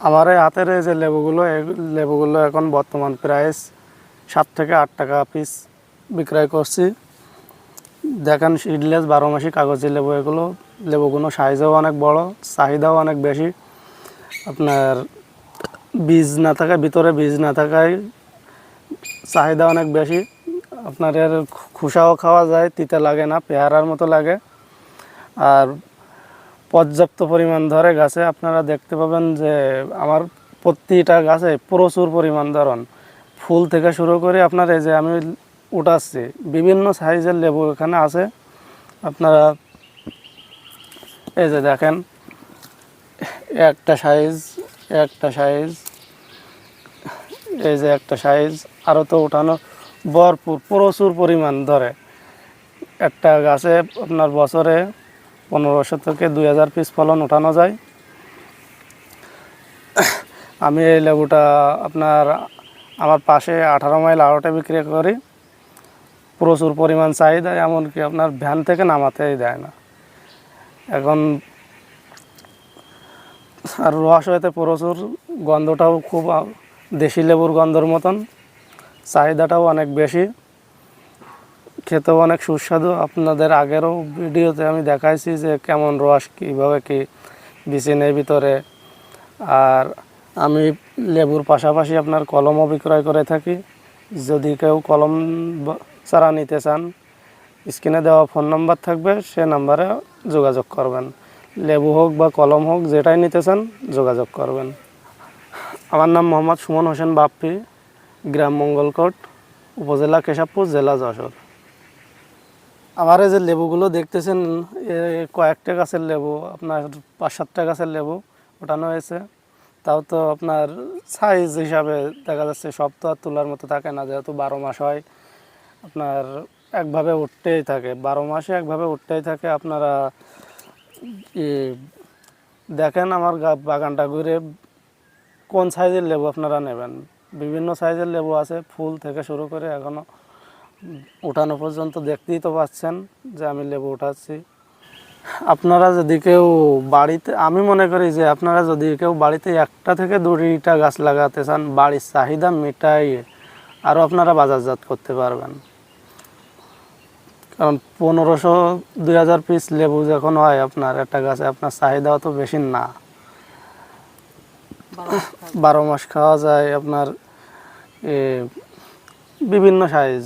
আমার এই হাতের এই যে লেবুগুলো লেবুগুলো এখন বর্তমান প্রাইস সাত থেকে আট টাকা পিস বিক্রয় করছি। দেখেন সিডলেস বারো মাসি কাগজি লেবু এগুলো। লেবুগুলো সাইজও অনেক বড়, চাহিদাও অনেক বেশি। আপনার বীজ না থাকায়, ভিতরে বীজ না থাকায় চাহিদা অনেক বেশি। আপনার এর খোসাও খাওয়া যায়, তিতে লাগে না, পেয়ারার মতো লাগে। আর পর্যাপ্ত পরিমাণ ধরে গাছে। আপনারা দেখতে পাবেন যে আমার প্রতিটা গাছে প্রচুর পরিমাণ ধরন। ফুল থেকে শুরু করে আপনার এই যে আমি উঠাচ্ছি, বিভিন্ন সাইজের লেবু এখানে আছে। আপনারা এই যে দেখেন, একটা সাইজ একটা সাইজ, এই যে একটা সাইজ আরও তো উঠানো ভরপুর, প্রচুর পরিমাণ ধরে। একটা গাছে আপনার বছরে পনেরোশো থেকে দুই হাজার পিস ফলন উঠানো যায়। আমি এই লেবুটা আপনার আমার পাশে আঠারো মাইল আড়টে বিক্রি করি। প্রচুর পরিমাণ চাহিদা, এমনকি আপনার ভ্যান থেকে নামাতেই দেয় না। এখন আর রস হইতে প্রচুর, গন্ধটাও খুব দেশি লেবুর গন্ধর মতন। চাহিদাটাও অনেক বেশি। খেতেও অনেক সুস্বাদু। আপনাদের আগেরও ভিডিওতে আমি দেখাইছি যে কেমন রস কীভাবে কি বিচি নেই ভিতরে। আর আমি লেবুর পাশাপাশি আপনার কলমও বিক্রয় করে থাকি। যদি কেউ কলম চারা নিতে চান, স্ক্রিনে দেওয়া ফোন নাম্বার থাকবে, সে নাম্বারে যোগাযোগ করবেন। লেবু হোক বা কলম হোক, যেটাই নিতে চান, যোগাযোগ করবেন। আমার নাম মোহাম্মদ সুমন হোসেন বাপ্পি, গ্রাম মঙ্গলকোট, উপজেলা কেশবপুর, জেলা যশোর। আমার এই যে লেবুগুলো দেখতেছেন কয়েকটা গাছের লেবু, আপনার পাঁচ সাতটা গাছের লেবু ওঠানো হয়েছে। তাও তো আপনার সাইজ হিসাবে দেখা যাচ্ছে সব তো আর তোলার মতো থাকে না, যেহেতু বারো মাস হয়। আপনার একভাবে উঠতেই থাকে, বারো মাসে একভাবে উঠতেই থাকে। আপনারা দেখেন আমার বাগানটা ঘুরে কোন সাইজের লেবু আপনারা নেবেন। বিভিন্ন সাইজের লেবু আছে, ফুল থেকে শুরু করে এখনও উঠানো পর্যন্ত দেখতেই তো পাচ্ছেন যে আমি লেবু উঠাচ্ছি। আপনারা যদি কেউ বাড়িতে, আমি মনে করি যে আপনারা যদি কেউ বাড়িতে একটা থেকে দুইটা গাছ লাগাতে চান, বাড়ির চাহিদা মেটাই আরও আপনারা বাজারজাত করতে পারবেন। কারণ পনেরোশো, দুই হাজার পিস লেবু যখন হয় আপনার, একটা গাছে আপনার চাহিদাও তো বেশি না। বারো মাস খাওয়া যায় আপনার বিভিন্ন সাইজ।